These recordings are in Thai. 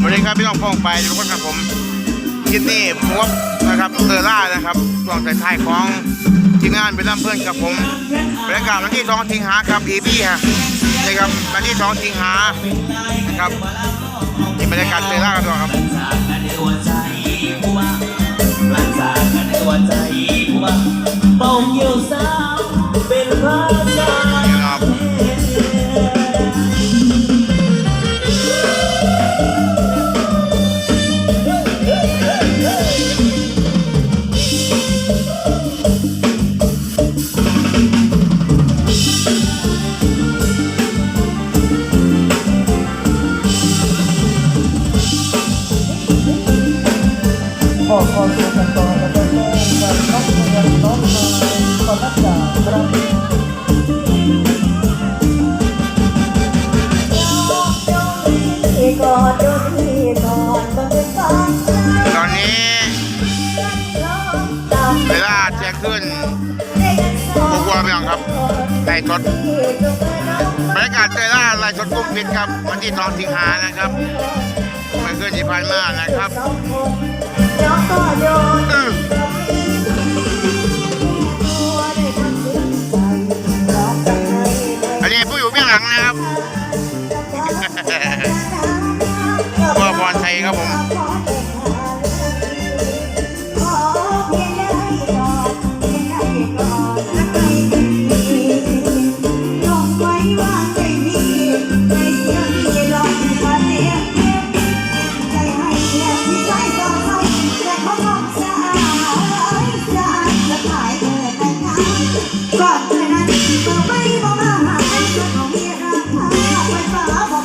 สวัสดีครับพี่น้องพ้องไปทุกคนครับผมคิดนี่มวบนะครับเตอร์ล่านะครับช่วงท้ายๆของทีมงานเป็นน้ำเพื่อนกับผมบรรยากาศวันที่สองทิงหาครับอีพี่ฮะนะครับวันที่สองทิงหานะครับนี่บรรยากาศเตอร์ล่ากันต่อครับเป่าเยี่ยวา สดบรรยากาศเตล่าลายชดกุ้งพิษครับวันที่ทองทิงหานะครับไมันเกิดสิพันมานะครับ Bravo.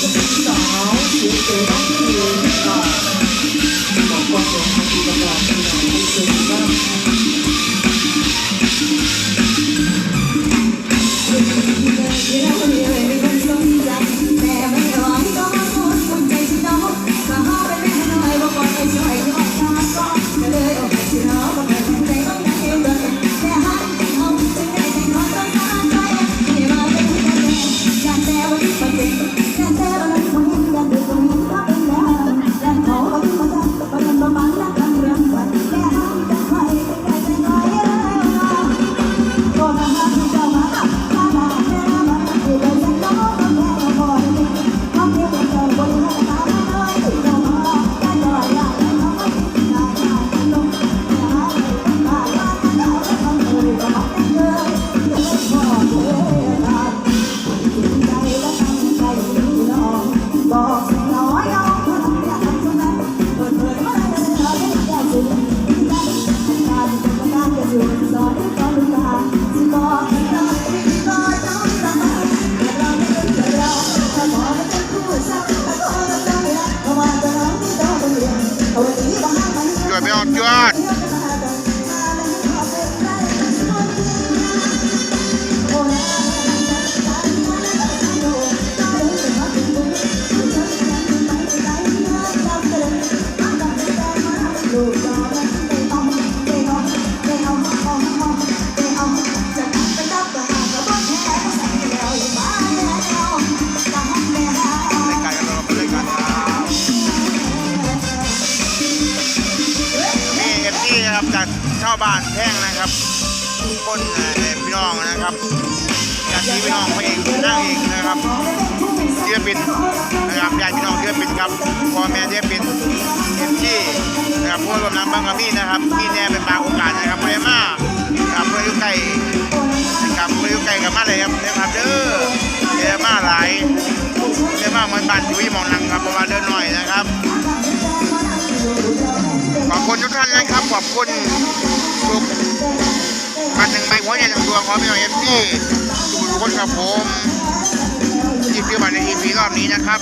ศิลปินสาวเสียงเก๋ เรีย บ้านแท่งนะครับคนพี่น้องนะครับญาติพี่น้องพระเอกนางเอกนะครับศิลปินนะครับญาติพี่น้องศิลปินครับพ่อแม่ศิลปินเอฟซีนะครับผู้ร่วมนำบางกะมี่นะครับที่แน่เป็นบางโอกาสนะครับเพื่อมาครับเพื่อนอยู่กล้นะครับเพื่อนอยู่กล้กับมาเลยครับนะครับเด้อเด้อมาหลายเด้อมาเหมือนบ้านอยู่ที่มองนังครับประมาณเดินหน่อย ท่านนะครับ ขอบคุณทุกพันหนึ่งใบหัวใจหนึ่งดวงของพี่น้องเอฟซีทุกทุกคนครับผมที่ซื้อบัตรในอีพีรอบนี้นะครับ